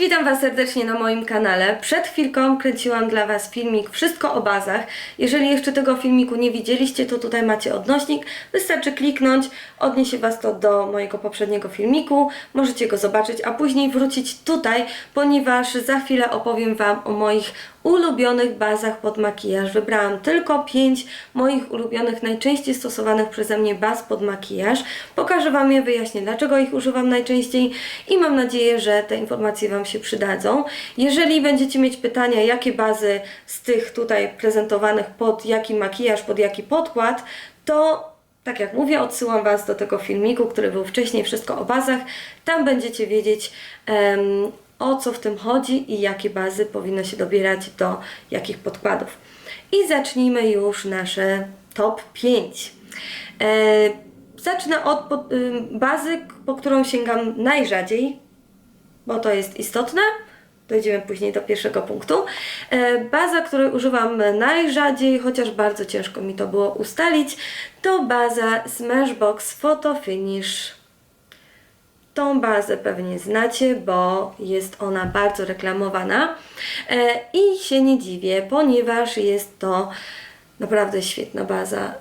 witam Was serdecznie na moim kanale. Przed chwilką kręciłam dla Was filmik Wszystko o bazach. Jeżeli jeszcze tego filmiku nie widzieliście, to tutaj macie odnośnik. Wystarczy kliknąć, odniesie Was to do mojego poprzedniego filmiku. Możecie go zobaczyć, a później wrócić tutaj, ponieważ za chwilę opowiem Wam o moich ulubionych bazach pod makijaż. Wybrałam tylko 5 moich ulubionych, najczęściej stosowanych przeze mnie baz pod makijaż. Pokażę Wam je, wyjaśnię dlaczego ich używam najczęściej i mam nadzieję, że te informacje Wam się przydadzą. Jeżeli będziecie mieć pytania, jakie bazy z tych tutaj prezentowanych pod jaki makijaż, pod jaki podkład, to tak jak mówię, odsyłam Was do tego filmiku, który był wcześniej, wszystko o bazach. Tam będziecie wiedzieć, em, o co w tym chodzi i jakie bazy powinno się dobierać do jakich podkładów. I zacznijmy już nasze top 5. E, zacznę od ym, bazy, po którą sięgam najrzadziej, bo to jest istotne. Dojdziemy później do pierwszego punktu. E, Baza, której używam najrzadziej, chociaż bardzo ciężko mi to było ustalić, to baza Smashbox Photo Finish. Tą bazę pewnie znacie, bo jest ona bardzo reklamowana e, i się nie dziwię, ponieważ jest to naprawdę świetna baza.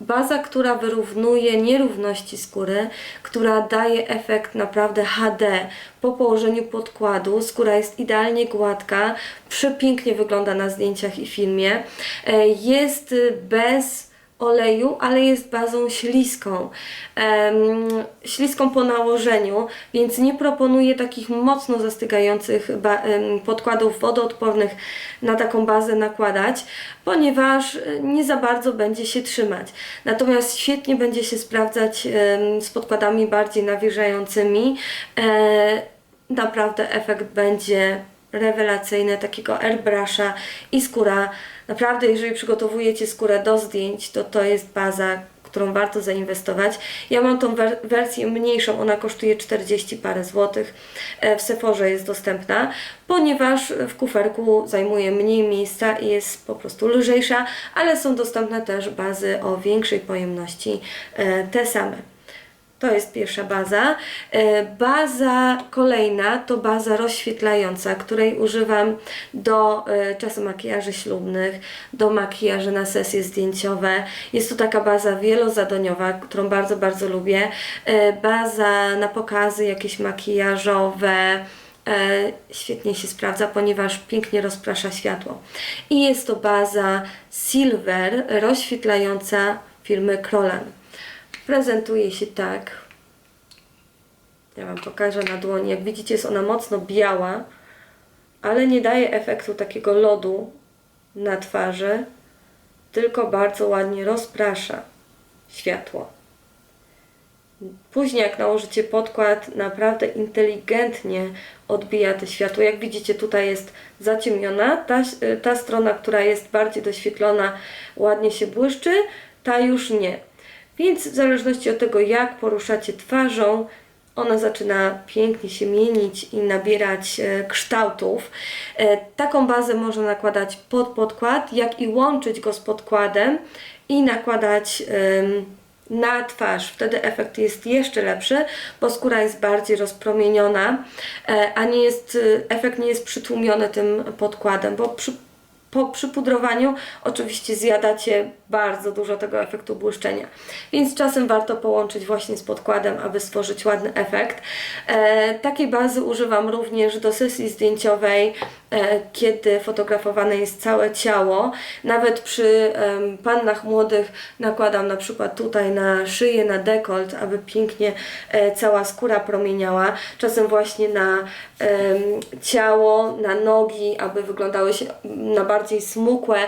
Baza, która wyrównuje nierówności skóry, która daje efekt naprawdę HD po położeniu podkładu. Skóra jest idealnie gładka, przepięknie wygląda na zdjęciach i filmie. E, Jest bez oleju, ale jest bazą śliską. Em, śliską po nałożeniu, więc nie proponuję takich mocno zastygających podkładów wodoodpornych na taką bazę nakładać, ponieważ e, nie za bardzo będzie się trzymać. Natomiast świetnie będzie się sprawdzać em, z podkładami bardziej nawilżającymi. E, naprawdę efekt będzie rewelacyjne, takiego airbrusha i skóra. Naprawdę, jeżeli przygotowujecie skórę do zdjęć, to to jest baza, którą warto zainwestować. Ja mam tą wer- wersję mniejszą, ona kosztuje 40 parę złotych. E, W Sephorze jest dostępna, ponieważ w kuferku zajmuje mniej miejsca i jest po prostu lżejsza, ale są dostępne też bazy o większej pojemności, e, te same. To jest pierwsza baza. E, Baza kolejna to baza rozświetlająca, której używam do e, czasu makijaży ślubnych, do makijaży na sesje zdjęciowe. Jest to taka baza wielozadoniowa, którą bardzo, bardzo lubię. E, Baza na pokazy jakieś makijażowe. Świetnie się sprawdza, ponieważ pięknie rozprasza światło. I jest to baza Silver rozświetlająca firmy Krolan. Prezentuje się tak. Ja Wam pokażę na dłoni. Jak widzicie, jest ona mocno biała, ale nie daje efektu takiego lodu na twarzy, tylko bardzo ładnie rozprasza światło. Później, jak nałożycie podkład, naprawdę inteligentnie odbija to światło. Jak widzicie, tutaj jest zaciemniona. Ta, ta strona, która jest bardziej doświetlona, ładnie się błyszczy, ta już nie. Więc w zależności od tego, jak poruszacie twarzą, ona zaczyna pięknie się mienić i nabierać e, kształtów. E, taką bazę można nakładać pod podkład, jak i łączyć go z podkładem i nakładać na twarz. Wtedy efekt jest jeszcze lepszy, bo skóra jest bardziej rozpromieniona, e, a nie jest, efekt nie jest przytłumiony tym podkładem, bo przy po przypudrowaniu oczywiście zjadacie bardzo dużo tego efektu błyszczenia. Więc czasem warto połączyć właśnie z podkładem, aby stworzyć ładny efekt. E, takiej bazy używam również do sesji zdjęciowej, kiedy fotografowane jest całe ciało. Nawet przy pannach młodych nakładam na przykład tutaj na szyję, na dekolt, aby pięknie e, cała skóra promieniała. Czasem właśnie na ciało, na nogi, aby wyglądały się na bardziej smukłe.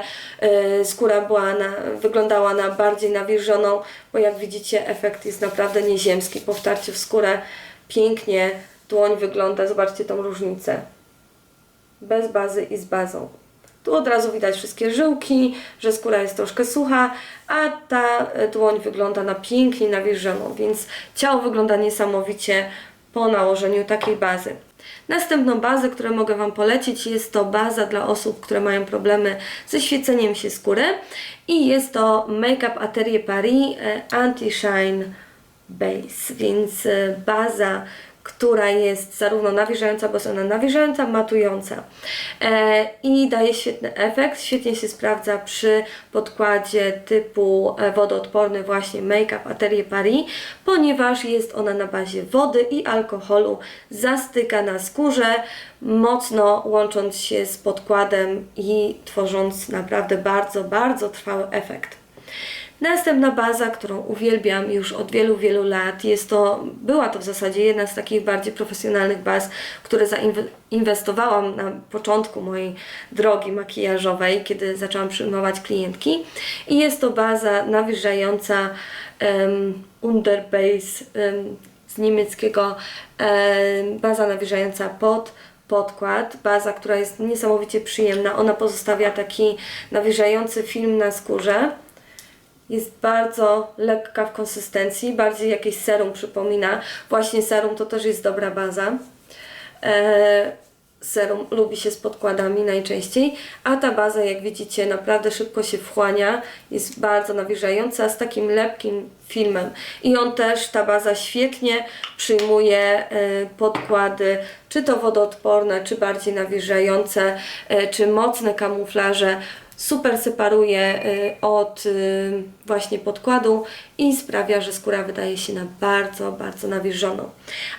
E, skóra była na, wyglądała na bardziej nawilżoną, bo jak widzicie efekt jest naprawdę nieziemski. Po wtarciu w skórę pięknie dłoń wygląda. Zobaczcie tą różnicę. Bez bazy i z bazą. Tu od razu widać wszystkie żyłki, że skóra jest troszkę sucha, a ta e, dłoń wygląda na pięknie nawilżoną, więc ciało wygląda niesamowicie po nałożeniu takiej bazy. Następną bazę, którą mogę Wam polecić, jest to baza dla osób, które mają problemy ze świeceniem się skóry i jest to Make Up Atelier Paris e, Anti-Shine Base, więc e, baza, która jest zarówno nawilżająca, bo jest ona nawilżająca, matująca e, i daje świetny efekt. Świetnie się sprawdza przy podkładzie typu e, wodoodporny, właśnie Make Up Atelier Paris, ponieważ jest ona na bazie wody i alkoholu, zastyka na skórze, mocno łącząc się z podkładem i tworząc naprawdę bardzo, bardzo trwały efekt. Następna baza, którą uwielbiam już od wielu, wielu lat, jest to, była to w zasadzie jedna z takich bardziej profesjonalnych baz, które zainwestowałam na początku mojej drogi makijażowej, kiedy zaczęłam przyjmować klientki. I jest to baza nawilżająca um, Underbase um, z niemieckiego, um, baza nawilżająca pod podkład, baza, która jest niesamowicie przyjemna. Ona pozostawia taki nawilżający film na skórze. Jest bardzo lekka w konsystencji, bardziej jakieś serum przypomina. Właśnie serum to też jest dobra baza. E, serum lubi się z podkładami najczęściej, a ta baza, jak widzicie, naprawdę szybko się wchłania, jest bardzo nawilżająca, z takim lepkim filmem. I on też, ta baza świetnie przyjmuje e, podkłady, czy to wodoodporne, czy bardziej nawilżające, e, czy mocne kamuflaże super separuje y, od y, właśnie podkładu i sprawia, że skóra wydaje się na bardzo, bardzo nawilżoną.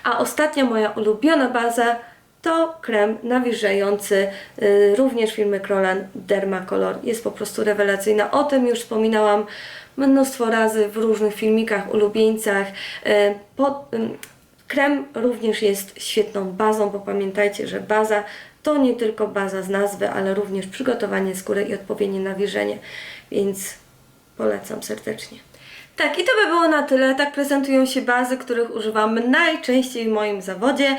A ostatnia moja ulubiona baza to krem nawilżający y, również firmy Krolan Dermacolor. Jest po prostu rewelacyjna. O tym już wspominałam mnóstwo razy w różnych filmikach, ulubieńcach. Po, krem również jest świetną bazą, bo pamiętajcie, że baza to nie tylko baza z nazwy, ale również przygotowanie skóry i odpowiednie nawilżenie, więc polecam serdecznie. Tak, i to by było na tyle. Tak prezentują się bazy, których używam najczęściej w moim zawodzie,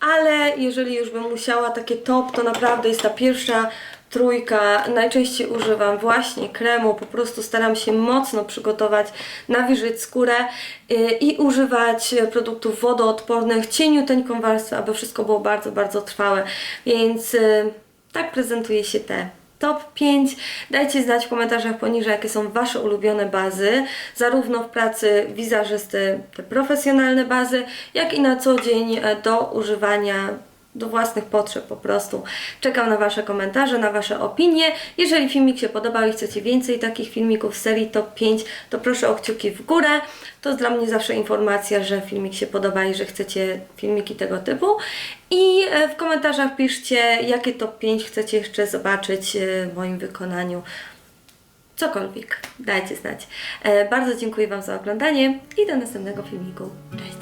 ale jeżeli już bym musiała takie top, to naprawdę jest ta pierwsza trójka. Najczęściej używam właśnie kremu, po prostu staram się mocno przygotować, nawilżyć skórę yy, i używać produktów wodoodpornych, cieniuteńką warstwę, aby wszystko było bardzo, bardzo trwałe. Więc yy, tak prezentuje się te top 5. Dajcie znać w komentarzach poniżej, jakie są Wasze ulubione bazy, zarówno w pracy wizerzysty, te profesjonalne bazy, jak i na co dzień e, do używania do własnych potrzeb po prostu. Czekam na Wasze komentarze, na Wasze opinie. Jeżeli filmik się podobał i chcecie więcej takich filmików z serii Top 5, to proszę o kciuki w górę. To dla mnie zawsze informacja, że filmik się podoba i że chcecie filmiki tego typu. I e, w komentarzach piszcie, jakie Top 5 chcecie jeszcze zobaczyć e, w moim wykonaniu. Cokolwiek, dajcie znać. E, bardzo dziękuję Wam za oglądanie i do następnego filmiku. Cześć!